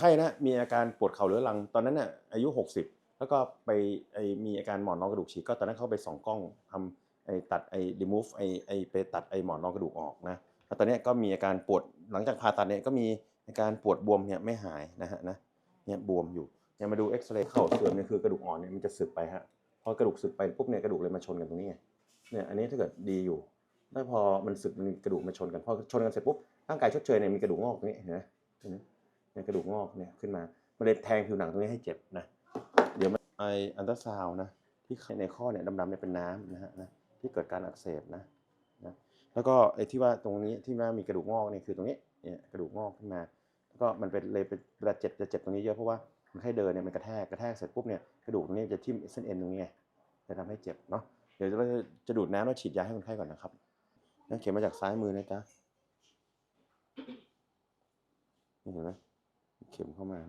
ไข้นะมีอาการปวดเข่าเรื้อรังตอนนั้นน่ะอายุ 60 แล้วก็ไปไอมีอาการหมอนรองกระดูกฉีกก็ตอนนั้นเข้าไปส่องกล้องทำไอตัดไอ remove ไอไอไปตัดไอหมอนรองกระดูกออกนะแล้วตอนนี้ก็มีอาการปวดหลังจากผ่าตัดเนี่ยก็มีอาการปวดบวมเนี่ยไม่หายนะฮะนะเนี่ยบวมอยู่เนี่ยมาดูเอ็กซเรย์เข่าเสื่อมเนี่ยคือกระดูกอ่อนเนี่ยมันจะสึกไปฮะพอกระดูกสึกไปปุ๊บเนี่ยกระดูกเลยมาชนกันตรงนี้ไงเนี่ยอันนี้ถ้าเกิดดีอยู่แล้พอมันสึกมันกระดูกมาชนกันพอชนกันเสร็จปุ๊บร่างกายชดเชยเนี่ยมีกระดูกงอกตรงนี้เห็นไหม นกระดูกงอกเนี่ยขึ้นมามันเลยแทงผิวหนังตรงนี้ให้เจ็บนะ เดี๋ยวไออันตราซาวนะที่ในข้อเนี่ยดำๆเนี่ยเป็นน้ำนะฮะนะที่เกิดการอักเสบนะนะแล้วก็ไอ้ที่ว่าตรงนี้ที่ว่ามีกระดูกงอกเนี่ยคือตรงนี้เนี่ยกระดูกงอกขึ้นมา แล้วก็มันเป็นเลยเป็นเวลาเจ็บจะเจ็บตรงนี้เยอะเพราะว่ามันให้เดินเนี่ยมันกระแทกกระแทกเสร็จปุ๊บเนี่ยกระดูกตรงนี้จะทิ่มเส้นเอ็นตรงนี้ไงจะทำให้เจ็บเนาะเดี๋ยวเราจะดูดน้ำแล้วฉีดยาให้คนไข้ก่อนนะครับนั่นเข็มมาจากซ้ายมือนะจ๊ะเห็นไหม เข็มเข้ามานะ